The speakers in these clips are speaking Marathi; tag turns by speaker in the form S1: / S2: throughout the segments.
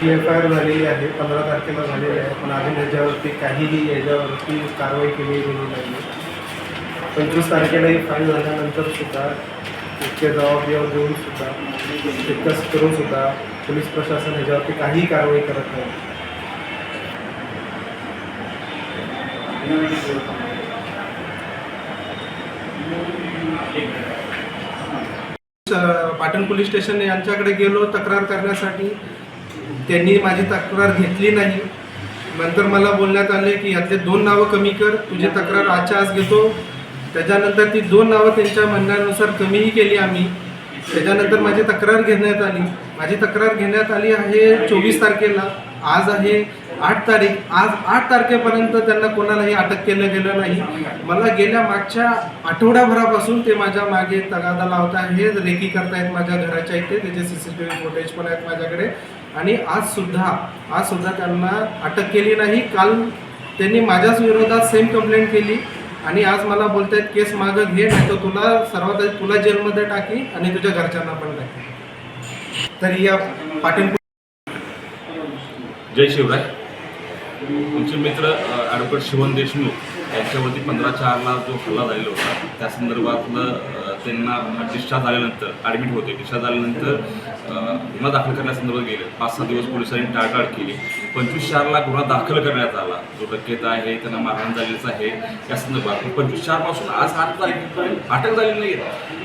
S1: टी एफ आय आर झालेली आहे पंधरा तारखेला झालेली आहे पण अजून याच्यावरती काहीही याच्यावरती कारवाई केली गेली नाही. पंचवीस तारखेला ही फाईल झाल्यानंतर सुद्धा इतके जबाबदार देऊन सुद्धा तितकंच करून सुद्धा पोलीस प्रशासन ह्याच्यावरती काहीही कारवाई करत नाही. पाटण पोलीस स्टेशन यांच्याकडे गेलो तक्रार करण्यासाठी. त्यांनी माझी तक्रार घेतली नाही. नंतर मला बोलण्यात आले की यातले दोन नावं कमी कर तुझी तक्रार आजच्या आज घेतो. त्याच्यानंतर ती दोन नावं त्यांच्या म्हणण्यानुसार कमीही केली आम्ही. त्याच्यानंतर माझी तक्रार घेण्यात आली. माझी तक्रार घेण्यात आली आहे चोवीस तारखेला. आज आहे आठ तारीख आज आठ तारखेपर्यंत त्यांना कोणालाही अटक केलं गेलं नाही. मला गेल्या मागच्या आठवड्याभरापासून ते माझ्या मागे तगादा लावत आहे रेकी करतायत माझ्या घराच्या इथे. त्याचे C C T V footage पण आहेत माझ्याकडे. आणि आज सुद्धा आज सुद्धा त्यांना अटक केली नाही. काल त्यांनी माझ्याच विरोधात सेम कंप्लेंट केली. आणि आज मला बोलतायत केस मागं घे नाही तर तुला सर्वात आधी तुला जेलमध्ये टाकी आणि तुझ्या घरच्यांना पण टाकी. तर या पाटील
S2: जय शिवराय. तुमचे मित्र ॲडव्होकेट शिवन देशमुख यांच्यावरती पंधरा चारला जो हल्ला झालेला होता त्या संदर्भातलं त्यांना डिस्चार्ज झाल्यानंतर ॲडमिट होते. डिस्चार्ज झाल्यानंतर गुन्हा दाखल करण्यासंदर्भात गेले. पाच सहा दिवस पोलिसांनी टाळटाळ केली. पंचवीस चारला गुन्हा दाखल करण्यात आला. जो डकेत आहे त्यांना मारहाण झालेलं आहे. या संदर्भात पंचवीस चारपासून आज आठ तारखेपर्यंत अटक झालेली नाही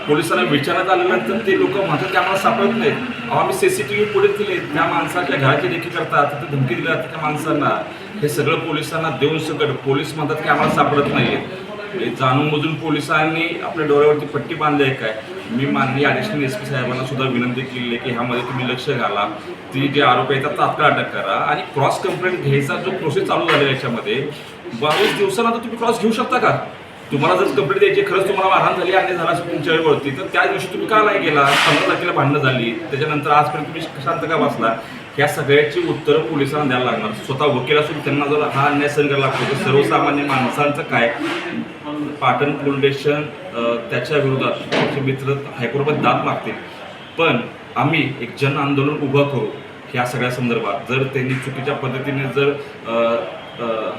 S2: पोलिसांना विचारण्यात आल्यानंतर ते लोक म्हणतात की आम्हाला सापडत नाहीत. आम्ही सी सी टी व्ही पुढे दिले. त्या माणसाच्या घराची देखील करतात. ते धमकी दिली जाते त्या माणसांना. हे सगळं पोलिसांना देऊन सकट पोलीस म्हणतात की आम्हाला सापडत नाही आहेत म्हणजे जाणून बुजून पोलिसांनी आपल्या डोळ्यावरती पट्टी बांधली आहे काय? मी माननीय ॲडिशनल एस पी साहेबांना सुद्धा विनंती केली आहे की ह्यामध्ये तुम्ही लक्ष घाला. ती जे आरोपी आहेत तात्काळ अटक करा. आणि क्रॉस कंप्लेंट घ्यायचा जो प्रोसेस चालू झालेला आहे याच्यामध्ये बावीस दिवसानंतर तुम्ही क्रॉस घेऊ शकता का? तुम्हाला जर कंप्लेंट द्यायची खरंच तुम्हाला मारहाण झाली आणि झाला असेल तुमच्या वेळवरती तर त्या दिवशी तुम्ही का नाही गेला पंधरा तारखेला भांडणं झाली. त्याच्यानंतर आजपर्यंत तुम्ही शांत का बसला? ह्या सगळ्याची उत्तरं पोलिसांना द्यायला लागणार. स्वतः वकील असून त्यांना जर हा अन्याय सहन करायला लागतो तर सर्वसामान्य माणसांचं काय? पाटण पोलीस स्टेशन त्याच्या विरोधात मित्र हायकोर्टात दाद मागतील. पण आम्ही एक जन आंदोलन उभं करू. ह्या सगळ्या संदर्भात जर त्यांनी चुकीच्या पद्धतीने जर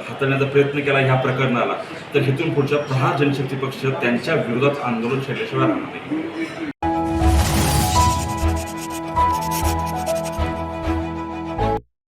S2: हाताळण्याचा प्रयत्न केला ह्या प्रकरणाला तर इथून पुढच्या प्रहार जनशक्ती पक्ष त्यांच्या विरोधात आंदोलन छेडल्याशिवाय राहणार नाही.